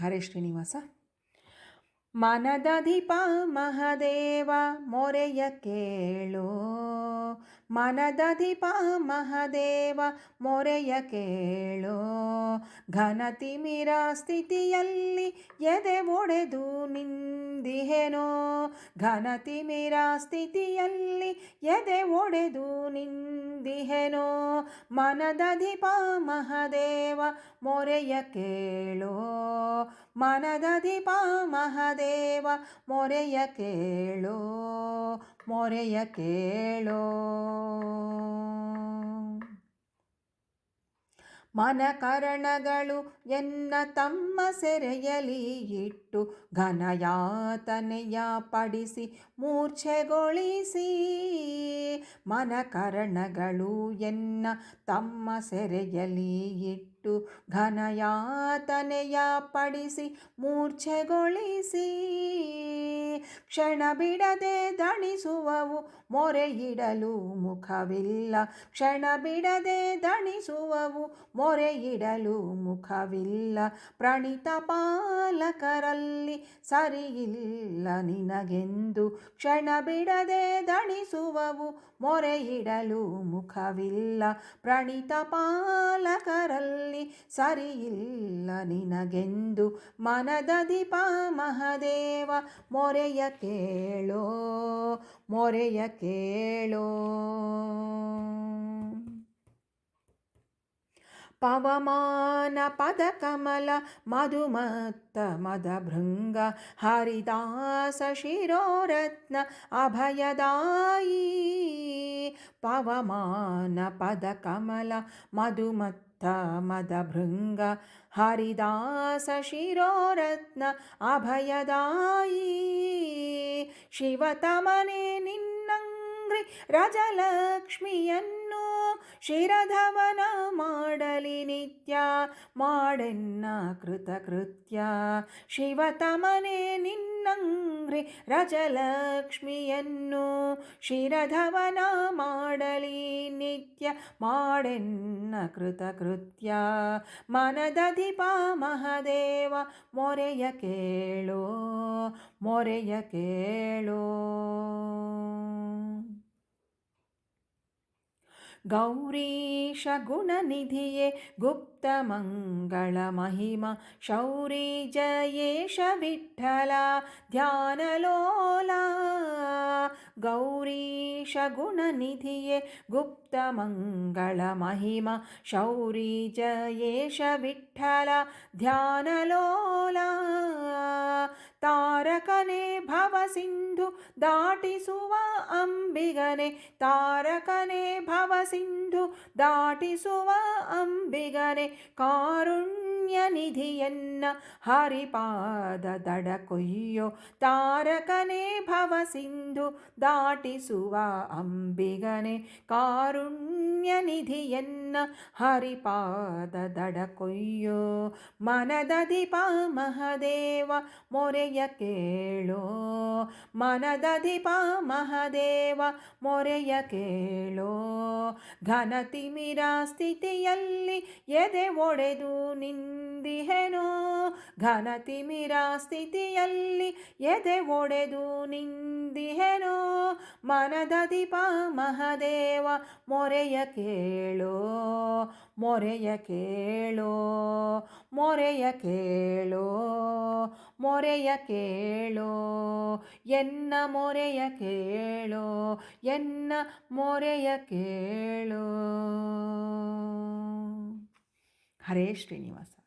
ಹರೇ ಶ್ರೀನಿವಾಸ. ಮನದಧಿಪ ಮಹದೇವ ಮೊರೆಯ ಕೇಳು. ಮನದಧಿಪ ಮಹದೇವ, ಮೊರೆಯ ಕೇಳು. ಘನತಿಮಿರ ಸ್ಥಿತಿಯಲ್ಲಿ ಎದೆ ಒಡೆದು ನಿಂದಿಹೆನೋ. ಘನತಿಮಿರ ಸ್ಥಿತಿಯಲ್ಲಿ ಎದೆ ಒಡೆದು ನಿಂದಿಹೆನೋ. ಮನದಧಿಪ ಮಹದೇವ, ಮೊರೆಯ ಕೇಳೋ. ಮನದಧಿಪ ಮಹದೇವ, ಮೊರೆಯ ಕೇಳೋ. ಮೊರೆಯ ಕೇಳೋ. ಮನಕರಣಗಳು ಎನ್ನ ತಮ್ಮ ಸೆರೆಯಲಿ ಇಟ್ಟು ಘನಯಾತನೆಯ ಪಡಿಸಿ ಮೂರ್ಛೆಗೊಳಿಸಿ. ಮನಕರಣಗಳು ಎನ್ನ ತಮ್ಮ ಸೆರೆಯಲಿ ಇಟ್ಟು ಘನಯಾತನೆಯ ಪಡಿಸಿ ಮೂರ್ಛೆಗೊಳಿಸಿ, ಕ್ಷಣ ಬಿಡದೆ ದಣಿಸುವವು ಮೊರೆಯಿಡಲು ಮುಖವಿಲ್ಲ. ಕ್ಷಣ ಬಿಡದೆ ದಣಿಸುವವು ಮೊರೆಯಿಡಲು ಮುಖವಿಲ್ಲ. ಪ್ರಣಿತ ಪಾಲಕರಲ್ಲಿ ಸರಿಯಿಲ್ಲ ನಿನಗೆಂದು. ಕ್ಷಣ ಬಿಡದೆ ದಣಿಸುವವು ಮೊರೆಯಿಡಲು ಮುಖವಿಲ್ಲ. ಪ್ರಣಿತ ಪಾಲಕರಲ್ಲಿ ಸರಿಯಿಲ್ಲ ನಿನಗೆಂದು ಮನದಧಿಪ ಮಹದೇವ ಮೊರೆಯ ಕೇಳೋ ಮೊರೆಯ ಕೇಳೋ ಪವಮಾನ ಪದಕಮಲ ಮಧುಮತ್ತ ಮದಭೃಂಗ ಹರಿದಾಸ ಶಿರೋರತ್ನ ಅಭಯದಾಯಿ ಪವಮಾನ ಪದಕಮಲ ಮಧುಮತ್ತ ಮದಭೃಂಗ ಹರಿದಾಸ ಶಿರೋರತ್ನ ಅಭಯದಾಯಿ ಶಿವತಮನೆ ನಿನ್ನಂಗ್ರಿ ರಜಲಕ್ಷ್ಮಿಯನ್ನು ಶಿರಧವನ ಮಾಡಲಿ ನಿತ್ಯ ಮಾಡೆನ್ನ ಕೃತಕೃತ್ಯ. ಶಿವತಮನೆ ನಿನ್ನಂಗ್ರಿ ರಜಲಕ್ಷ್ಮಿಯನ್ನು ಶಿರಧವನ ಮಾಡಲಿ ನಿತ್ಯ ಮಾಡೆನ್ನ ಕೃತಕೃತ್ಯ. ಮನದಧಿಪ ಮಹದೇವ, ಮೊರೆಯ ಕೇಳೋ ಮೊರೆಯ ಕೇಳೋ. गौरीशगुणनिधिये गुप्तमङ्गलमहिम शौरीजयेश विठ्ठला ध्यानलोला। ಗೌರೀಶ ಗುಣನಿಧಿಯೇ ಗುಪ್ತ ಮಂಗಳ ಮಹಿಮ. ಶೌರಿ ಜಯೇಶ ವಿಠಲ ಧ್ಯಾನಲೋಲ ತಾರಕನೇ ಭವ ಸಿಂಧು, ದಾಟಿಸುವ ಅಂಬಿಗನೆ. ತಾರಕನೇ ಭವ ಸಿಂಧು, ದಾಟಿಸುವ ಅಂಬಿಗನೆ. ಕಾರುಣ್ಯ ನಿಧಿಯನ್ನ ಹರಿಪಾದ ದಡ ಕೊಯ್ಯೋ ತಾರಕನೇ ಭವ ಸಿಂಧು ದಾಟಿಸುವ ಅಂಬಿಗನೆ ಕಾರುಣ್ಯ ನಿಧಿಯನ್ನ ಹರಿಪಾದ ದಡ ಕೊಯ್ಯೋ ದೀಪ ಮಹದೇವ ಮೊರೆಯ ಕೇಳೋ ಮನದಧಿಪ ಮಹದೇವ ಮೊರೆಯ ಕೇಳೋ ಘನತಿಮಿರ ಸ್ಥಿತಿಯಲ್ಲಿ ಎದೆ ಒಡೆದು ನಿಂದಿಹೆನೋ ಘನತಿಮಿರ ಸ್ಥಿತಿಯಲ್ಲಿ ಎದೆ ಒಡೆದು ನಿಂದಿಹೆನೋ ದೀಪ ಮಹದೇವ, ಮೊರೆಯ ಕೇಳೋ ಮೊರೆಯ ಕೇಳೋ ಮೊರೆಯ ಕೇಳೋ ಮೊರೆಯ ಕೇಳೋ, ಎನ್ನ ಮೊರೆಯ ಕೇಳೋ, ಎನ್ನ ಮೊರೆಯ ಕೇಳೋ. ಹರೇ ಶ್ರೀನಿವಾಸ.